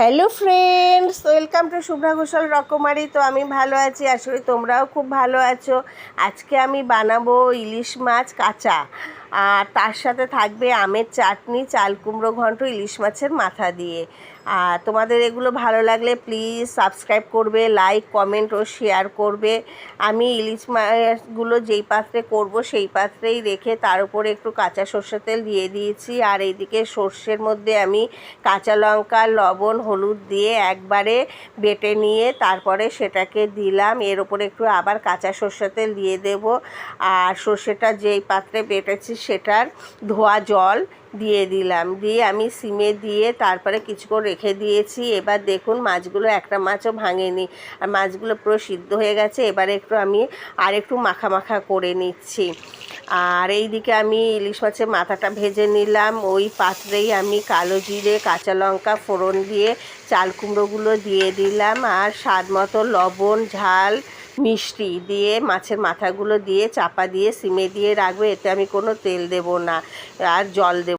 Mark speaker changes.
Speaker 1: Hello friends, welcome to Shubhra Ghoshal রকমারি। তো আমি ভালো আছি আসলে তোমরাও খুব ভালো আছো। আজকে আমি বানাবো ইলিশ মাছ কাঁচা। আর তার সাথে থাকবে আমের চাটনি, চাল কুমড়ো ঘন্ট, ইলিশ মাছের মাথা দিয়ে। আর তোমাদের এগুলো ভালো লাগলে প্লিজ সাবস্ক্রাইব করবে লাইক কমেন্ট ও শেয়ার করবে। আমি ইলিশ মাছগুলো যেই পাত্রে করব সেই পাত্রেই রেখে তার উপরে একটু কাঁচা সর্ষের তেল দিয়ে দিয়েছি। আর এইদিকে সর্ষের মধ্যে আমি কাঁচা লঙ্কা, লবণ, হলুদ দিয়ে একবারে বেটে নিয়ে তারপরে সেটাকে দিলাম। এর উপরে একটু আবার কাঁচা সর্ষের তেল দিয়ে দেব। আর সর্ষেটা যেই পাত্রে বেটেছি সেটার ধোয়া জল দিয়ে দিলাম। দিয়ে আমি সিমে দিয়ে তারপরে কিছুক্ষণ রেখে দিয়েছি। এবার দেখুন মাছগুলো একটা মাছও ভাঙেনি। আর মাছগুলো পুরো সিদ্ধ হয়ে গেছে। এবারে একটু আমি আর একটু মাখা মাখা করে নিচ্ছি। আর এই দিকে আমি ইলিশ মাছের মাথাটা ভেজে নিলাম। ওই পাত্রেই আমি কালো জিরে, কাঁচা লঙ্কা, ফোড়ন দিয়ে চাল কুমড়োগুলো দিয়ে দিলাম। আর স্বাদ মতো লবণ, ঝাল মিষ্টি দিয়ে, মাছের মাথাগুলো দিয়ে, চাপা দিয়ে, সিমে দিয়ে রাখবে, এতে আমি কোনো তেল দেব না। আর জল দেব